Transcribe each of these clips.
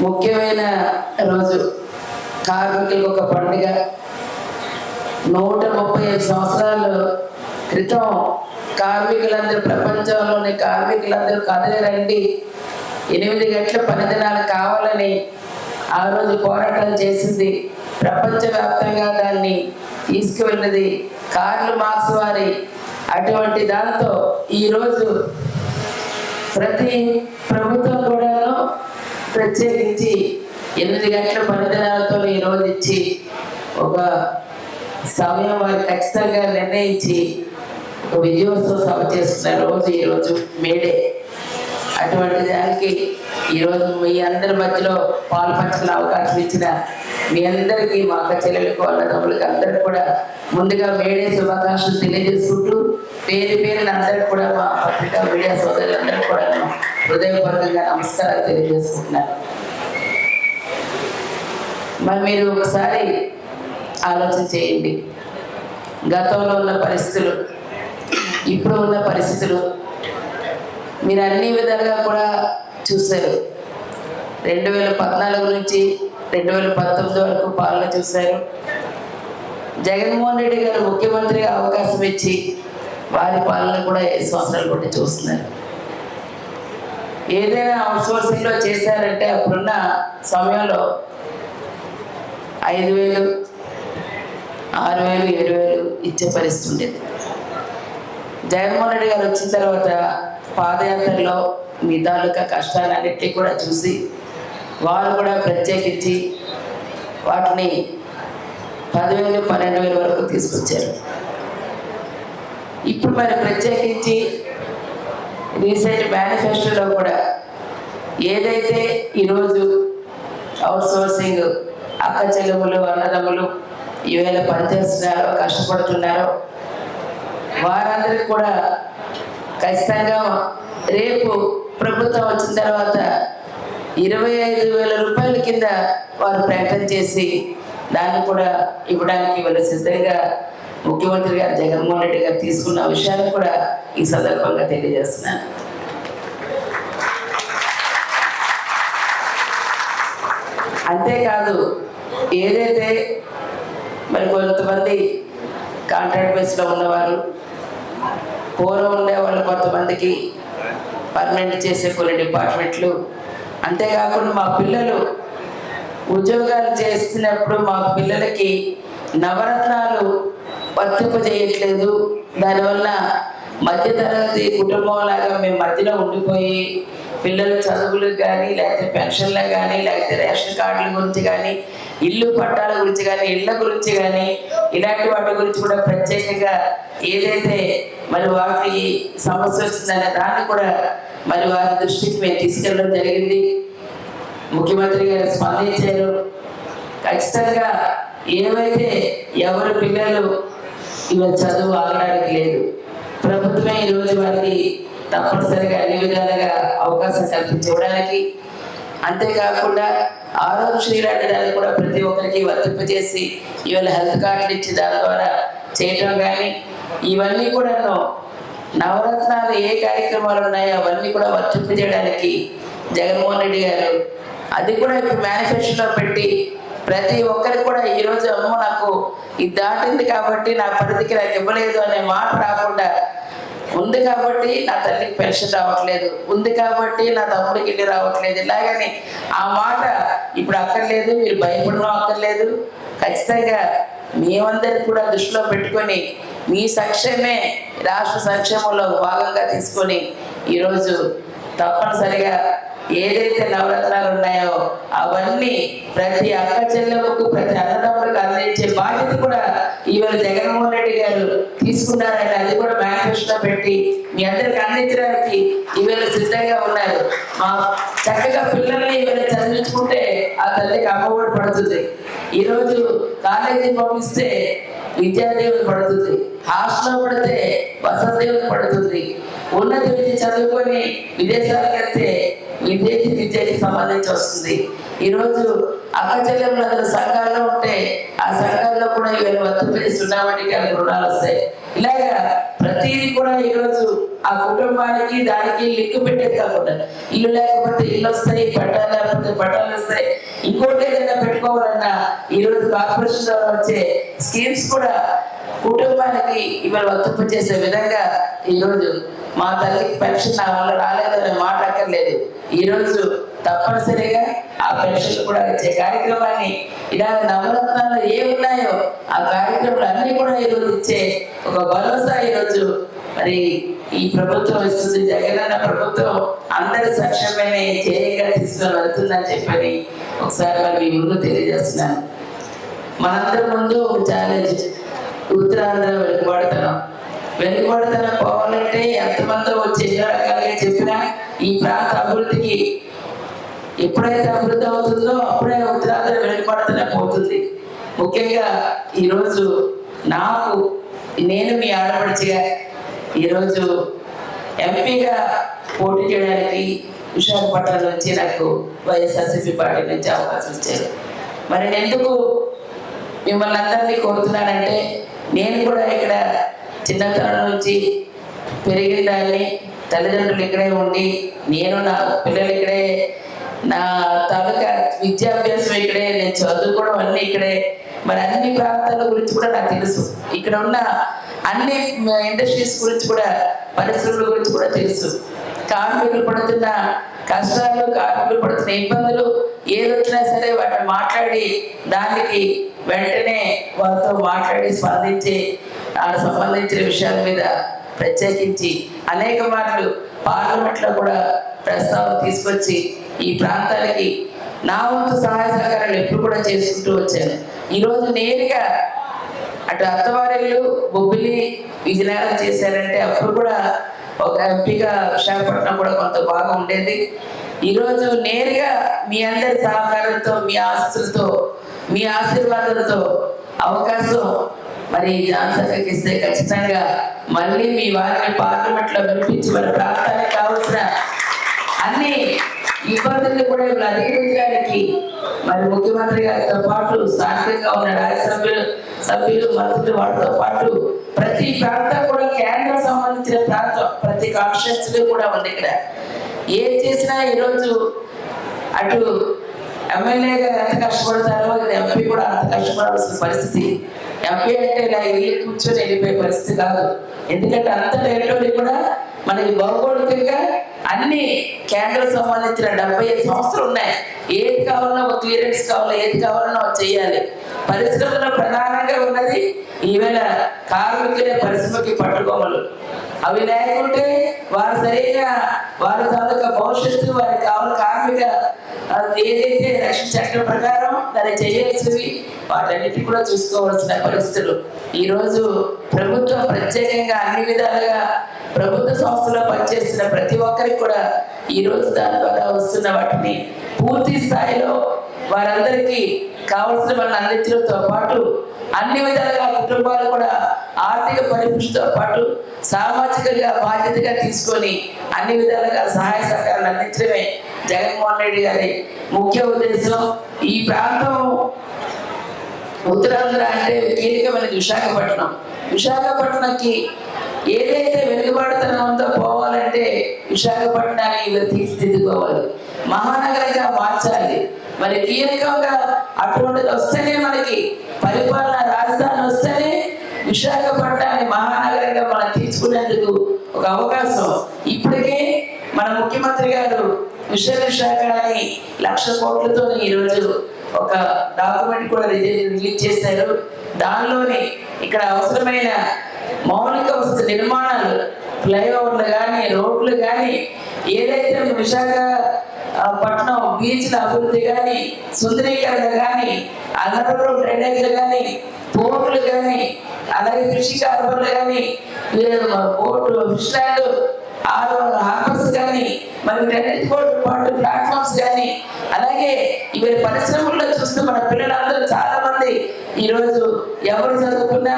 ముఖ్యమైన రోజు. కార్మికులకు ఒక పండుగ. నూట ముప్పై ఐదు సంవత్సరాలు క్రితం కార్మికులందరూ ప్రపంచంలోని కార్మికులందరూ కథలు రండి. ఎనిమిది గంటల పని దినాలు కావాలని ఆ రోజు పోరాటం చేసింది. ప్రపంచవ్యాప్తంగా దాన్ని తీసుకువెళ్ళినది కార్లు మార్క్స్ వారి. అటువంటి దాంతో ఈరోజు ప్రతి ప్రభుత్వం ప్రత్యేకించి ఎనిమిది గంటల పనిదినాలతో ఈ రోజు ఇచ్చి ఒక సమయం వారు ఖచ్చితంగా నిర్ణయించి ఒక విజయోత్సవ సభ చేస్తున్న రోజు ఈరోజు మేడే. అటువంటి దానికి ఈరోజు మీ అందరి మధ్యలో పాల్పంచిన అవకాశం ఇచ్చిన మీ అందరికీ మా అక్క చెల్లెలకు అన్నదమ్ములకి అందరికి కూడా ముందుగా మేడే శుభాకాంక్షలు తెలియజేసుకుంటూ పేరు పేరున అందరికి కూడా మా పత్రికా మీడియా సోదరులందరికీ కూడా హృదయపూర్వకంగా నమస్కారాలు తెలియజేసుకుంటున్నాను. మరి మీరు ఒకసారి ఆలోచన చేయండి. గతంలో ఉన్న పరిస్థితులు ఇప్పుడు ఉన్న పరిస్థితులు మీరు అన్ని విధాలుగా కూడా చూశారు. రెండు వేల పద్నాలుగు నుంచి రెండు వేల పంతొమ్మిది వరకు పాలన చూశారు. జగన్మోహన్ రెడ్డి గారు ముఖ్యమంత్రిగా అవకాశం ఇచ్చి వారి పాలన కూడా ఐదు సంవత్సరాలు కూడా చూస్తున్నారు. ఏదైనా అవుట్సోర్సింగ్లో చేశారంటే అప్పుడున్న సమయంలో ఐదు వేలు ఆరు వేలు ఏడు వేలు ఇచ్చే పరిస్థితి ఉండేది. జగన్మోహన్ రెడ్డి గారు వచ్చిన తర్వాత పాదయాత్రలో మీ తాలూకా కష్టాలన్నిటినీ కూడా చూసి వారు కూడా ప్రత్యేకించి వాటిని పదివేలు పన్నెండు వేల వరకు తీసుకొచ్చారు. ఇప్పుడు మరి ప్రత్యేకించి రీసెంట్ మేనిఫెస్టోలో కూడా ఏదైతే ఈరోజు అవుట్ సోర్సింగ్ అక్క చెల్లెములు అన్నదమ్ములు ఈవేళ పనిచేస్తున్నారో కష్టపడుతున్నారో వారందరికీ కూడా ఖచ్చితంగా రేపు ప్రభుత్వం వచ్చిన తర్వాత ఇరవై ఐదు వేల రూపాయల కింద వారు ప్రకటన చేసి దాన్ని కూడా ఇవ్వడానికి వీళ్ళు సిద్ధంగా ముఖ్యమంత్రి గారు జగన్మోహన్ రెడ్డి గారు తీసుకున్న విషయాన్ని కూడా ఈ సందర్భంగా తెలియజేస్తున్నాను. అంతేకాదు ఏదైతే మరి కొంతమంది కాంట్రాక్ట్ బేస్లో ఉన్నవారు పూర్వం ఉండేవాళ్ళు కొంతమందికి పర్మనెంట్ చేసే కొన్ని డిపార్ట్మెంట్లు అంతేకాకుండా మా పిల్లలు ఉద్యోగాలు చేస్తున్నప్పుడు మా పిల్లలకి నవరత్నాలు వర్తింపజేయట్లేదు. దానివల్ల మధ్యతరగతి కుటుంబం లాగా మేము మధ్యలో ఉండిపోయి పిల్లల చదువులకు కానీ లేకపోతే పెన్షన్లకు కానీ లేకపోతే రేషన్ కార్డుల గురించి కానీ ఇల్లు పట్టాల గురించి కానీ ఇళ్ళ గురించి కానీ ఇలాంటి వాటి గురించి కూడా ప్రత్యేకంగా ఏదైతే మరి వారికి సమస్య వచ్చిందనే దాన్ని కూడా మరి వారి దృష్టికి మేము తీసుకెళ్ళడం జరిగింది. ముఖ్యమంత్రి గారు స్పందించారు. ఖచ్చితంగా ఏవైతే ఎవరు పిల్లలు ఇవాళ చదువు ఆగడానికి లేదు. ప్రభుత్వమే ఈరోజు వారికి తప్పనిసరిగా అన్ని విధాలుగా అవకాశం కల్పించడానికి అంతేకాకుండా ఆరోగ్యశ్రీ లాంటి కూడా ప్రతి ఒక్కరికి వర్తింపజేసి ఇవాళ హెల్త్ కార్డులు ఇచ్చి దాని ద్వారా చేయటం కానీ ఇవన్నీ కూడా నవరత్నాలు ఏ కార్యక్రమాలు ఉన్నాయో అవన్నీ కూడా వర్తింపజేయడానికి జగన్మోహన్ రెడ్డి గారు అది కూడా ఇప్పుడు మేనిఫెస్టోలో పెట్టి ప్రతి ఒక్కరికి కూడా ఈరోజు అమ్మ అమ్మో నాకు ఇది దాటింది కాబట్టి నా పరిధికి నాకు ఇవ్వలేదు అనే మాట రాకుండా ఉంది కాబట్టి నా తల్లికి పెన్షన్ రావట్లేదు. ఉంది కాబట్టి నా తమ్ముడికి ఇల్లు రావట్లేదు. ఇలాగని ఆ మాట ఇప్పుడు అక్కర్లేదు మీరు భయపడడం అక్కర్లేదు. ఖచ్చితంగా మేమందరికి కూడా దృష్టిలో పెట్టుకొని మీ సంక్షేమే రాష్ట్ర సంక్షేమంలో భాగంగా తీసుకొని ఈరోజు తప్పనిసరిగా ఏదైతే నవరత్నాలు ఉన్నాయో అవన్నీ ప్రతి అక్క చెల్లెమ్మకు ప్రతి అన్నదమ్ములకు అందించే బాధ్యత కూడా ఈవేళ జగన్మోహన్ రెడ్డి గారు తీసుకున్నారని అది కూడా మేనిఫెస్టో పెట్టి మీ అందరికి అందించడానికి ఈవేళ సిద్ధంగా ఉన్నారు. మా చక్కగా పిల్లల్ని ఈవేళ చదివించుకుంటే ఆ తల్లికి అమ్మఒడి పడుతుంది. ఈరోజు కాలేజీ పంపిస్తే విద్యాదేవులు పడుతుంది. హాస్టల్ పడితే వసతి పడుతుంది. ఉన్నత విద్య చదువుకొని విదేశాలకు వెళ్తే విదేశీ విద్యకి సంబంధించి వస్తుంది. ఈరోజు అక్కచెల్లెములు చెల్లెములందరూ సంఘాల్లో ఉంటే ఆ సంఘాల్లో కూడా ఇవాళ వర్తింపజేసి ఉన్నామంటే రుణాలు వస్తాయి. ఇలాగా ప్రతిదీ కూడా ఈరోజు ఆ కుటుంబానికి దానికి లింక్ పెట్టేది కాకుండా ఇల్లు లేకపోతే ఇల్లు వస్తాయి పట్టాలు లేకపోతే పట్టాలు వస్తాయి. ఇంకోటి ఏదైనా పెట్టుకోవాలన్నా ఈ రోజు కార్పొరేషన్ ద్వారా వచ్చే స్కీమ్స్ కూడా కుటుంబానికి ఇవాళ వర్తింపు చేసే విధంగా ఈ రోజు మా తల్లికి పెన్షన్ నా వల్ల రాలేదనే మాట అక్కర్లేదు. ఈరోజు తప్పనిసరిగా ఆ పెన్షన్ కూడా ఇచ్చే కార్యక్రమాన్ని ఇలాంటి నవరత్నాలు ఏ ఉన్నాయో ఆ కార్యక్రమాలు అన్ని కూడా ఈరోజు ఇచ్చే ఒక భరోసా ఈ రోజు మరి ఈ ప్రభుత్వం ఇస్తుంది. జగనన్న ప్రభుత్వం అందరి సక్షమే చేయగా తీసుకొని వెళ్తుందని చెప్పని ఒకసారి మరి మీ ముందు తెలియజేస్తున్నాను. మనందరి ముందు ఒక ఛాలెంజ్ ఉత్తరాంధ్ర వెనుకబడతాం వెనుకబడతాం పోవాలంటే ఎంతమందో వచ్చి ఎన్నో రకాలుగా చెప్పినా ఈ ప్రాంత అభివృద్ధికి ఎప్పుడైతే అభివృద్ధి అవుతుందో అప్పుడే ఉత్తరాంధ్ర వెనుకబడతనం పోతుంది. ముఖ్యంగా ఈరోజు నాకు నేను మీ ఆడపడిచిగా ఈరోజు ఎంపీగా పోటీ చేయడానికి విశాఖపట్నం నుంచి నాకు వైఎస్ఆర్సీపీ పార్టీ నుంచి అవకాశం ఇచ్చారు. మరి నేను ఎందుకు మిమ్మల్ని అందరినీ కోరుతున్నానంటే నేను కూడా ఇక్కడ చిన్నతనం నుంచి పెరిగిన దాన్ని తల్లిదండ్రులు ఇక్కడే ఉండి నేను నా పిల్లలు ఇక్కడే నా తాలూకా విద్యాభ్యాసం ఇక్కడే నేను చదువుకోవడం అన్నీ ఇక్కడే. మరి అన్ని ప్రాంతాల గురించి కూడా నాకు తెలుసు. ఇక్కడ ఉన్న అన్ని ఇండస్ట్రీస్ గురించి కూడా పరిశ్రమల గురించి కూడా తెలుసు. కార్మికులు పడుతున్న కష్టాలు కార్మికులు పడుతున్న ఇబ్బందులు ఏదొచ్చినా సరే వాటిని మాట్లాడి దానికి వెంటనే వారితో మాట్లాడి స్పందించి వాళ్ళకి సంబంధించిన విషయాల మీద ప్రత్యేకించి అనేక మార్లు పార్లమెంట్లో కూడా ప్రస్తావన తీసుకొచ్చి ఈ ప్రాంతాలకి నా వంతు సహాయ సహకారాలు ఎప్పుడు కూడా చేసుకుంటూ వచ్చాను. ఈరోజు నేరుగా అటు అత్తవారిల్లు బొబ్బిలి విజయనగరం చేశారంటే అప్పుడు కూడా ఒక ఎంపీగా విశాఖపట్నం కూడా కొంత బాగా ఉండేది. ఈరోజు నేరుగా మీ అందరి సహకారంతో మీ ఆస్తులతో మీ ఆశీర్వాదంతో అవకాశం మరి జాన్సర్కి ఇస్తే ఖచ్చితంగా మళ్ళీ మీ వారిని పార్లమెంట్లో వినిపించి మన ప్రాంతానికి కావాల్సిన అన్ని ఇబ్బందులు కూడా ఇప్పుడు అధిగమించడానికి మరి ముఖ్యమంత్రి గారితో పాటు స్థానికంగా ఉన్న రాజ్యసభ్యులు సభ్యులు మంత్రులు వాళ్ళతో పాటు ప్రతి ప్రాంతం కూడా కేంద్రం సంబంధించిన ప్రాంతం ప్రతి కాన్స్టిట్యూన్సీ కూడా ఉంది ఇక్కడ. ఏం చేసినా ఈరోజు అటు ఎమ్మెల్యే గారు ఎంత కష్టపడతారో ఎంపీ కూడా అంత కష్టపడాల్సిన పరిస్థితి. ఎంపీ అంటే ఇలా వెళ్ళి కూర్చొని వెళ్ళిపోయే పరిస్థితి కాదు. ఎందుకంటే అంత టైంలో కూడా మనకి భౌగోళికంగా అన్ని కేంద్ర సంబంధించిన డెబ్బై ఐదు సంవత్సరాలు ఉన్నాయి. ఏది కావాలన్నా ఒక క్లియరెన్స్ కావాలా ఏది కావాలన్నా ఒక చేయాలి పరిశ్రమలో ప్రధానంగా ఉన్నది ఈవేళ కార్మికులే పరిశ్రమకి పట్టుకోమలు అవి లేకుంటే వారు సరైన వారి తాలూకా భవిష్యత్తు వారికి కావాలి కార్మిక ఏదైతే రక్షణ చట్టం ప్రకారం దాన్ని చేయాల్సినవి వాటన్నిటి కూడా చూసుకోవాల్సిన పరిస్థితులు. ఈ రోజు ప్రభుత్వం ప్రత్యేకంగా అన్ని విధాలుగా ప్రభుత్వ సంస్థలో పనిచేస్తున్న ప్రతి ఒక్కరికి కూడా ఈ రోజు దాని ద్వారా వస్తున్న వాటిని పూర్తి స్థాయిలో వారందరికీ కావలసిన వాళ్ళని అందించడంతో పాటు అన్ని విధాలుగా కుటుంబాలు కూడా ఆర్థిక పరిపుష్టితో పాటు సామాజికంగా బాధ్యతగా తీసుకొని అన్ని విధాలుగా సహాయ సహకారాలు అందించడమే జగన్మోహన్ రెడ్డి గారి ముఖ్య ఉద్దేశం. ఈ ప్రాంతం ఉత్తరాంధ్ర అంటే మనకి విశాఖపట్నం. విశాఖపట్నంకి ఏదైతే వెనుకబడతనంతో పోవాలంటే విశాఖపట్నాన్ని తీర్చిదిద్దుకోవాలి. మహానగరంగా మార్చాలి. మరి కీలకంగా అటువంటిది వస్తేనే మనకి పరిపాలన రాజధాని వస్తేనే విశాఖపట్నాన్ని మహానగరంగా మనం తీసుకునేందుకు ఒక అవకాశం. ఇప్పటికే మన ముఖ్యమంత్రి గారు విశ్వ విశాఖ అని లక్ష కోట్లతో ఈరోజు ఒక డాక్యుమెంట్ కూడా రిలీజ్ రిలీజ్ చేశారు. దానిలోని ఇక్కడ అవసరమైన మౌలిక వసతి నిర్మాణాలు ఫ్లైఓవర్లు కానీ రోడ్లు కానీ ఏదైతే విశాఖ పట్టణం పట్నం బీచ్ల అభివృద్ధి కానీ సుందరీకరణ కానీ అన్నవరం డ్రైనేజీలు కానీ పోర్టులు కానీ అలాగే కృషి కార్బన్లు కానీ పోర్టు ఫిష్ ల్యాండ్ హార్బర్స్ కానీ మరి వీటన్నిటితో పాటు ప్లాట్ఫామ్స్ కానీ అలాగే ఇవి పరిశ్రమల్లో చూస్తూ మన పిల్లలందరూ చాలా మంది ఈరోజు ఎవరు చదువుకున్నా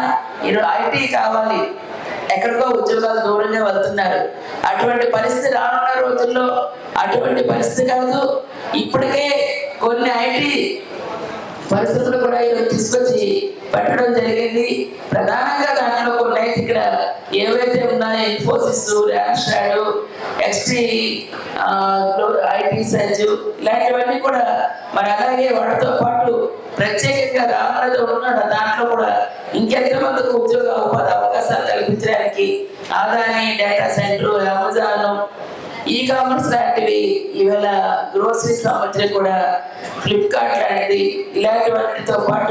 ఈరోజు ఐటీ కావాలి ఎక్కడికో ఉద్యోగాలు దూరంగా వెళ్తున్నారు. అటువంటి పరిస్థితి రానున్న రోజుల్లో అటువంటి పరిస్థితి కాదు. ఇప్పటికే కొన్ని ఐటీ పరిస్థితులు కూడా ఈరోజు తీసుకొచ్చి పెట్టడం జరిగింది. ప్రధానంగా దానిలో కొన్ని ఇక్కడ ఏవైతే ఉన్నాయో ఇన్ఫోసిస్ ర్యాషాడ్ ఎక్స్టీ ఐటీ సైజ్ ఇలాంటివన్నీ కూడా మరి అలాగే వాటితో పాటు ప్రత్యేకంగా రామరాజు ఉన్నాడు. దాంట్లో కూడా ఇంకెంతమందికి ఉద్యోగ ఉపాధి అవకాశాలు కల్పించడానికి Adani data centre Amazon ecommerce లాంటివి ఇవాళ గ్రోసరీస్ సంబంధించి కూడా ఫ్లిప్కార్ట్ లాంటిది ఇలాంటి వాటితో పాటు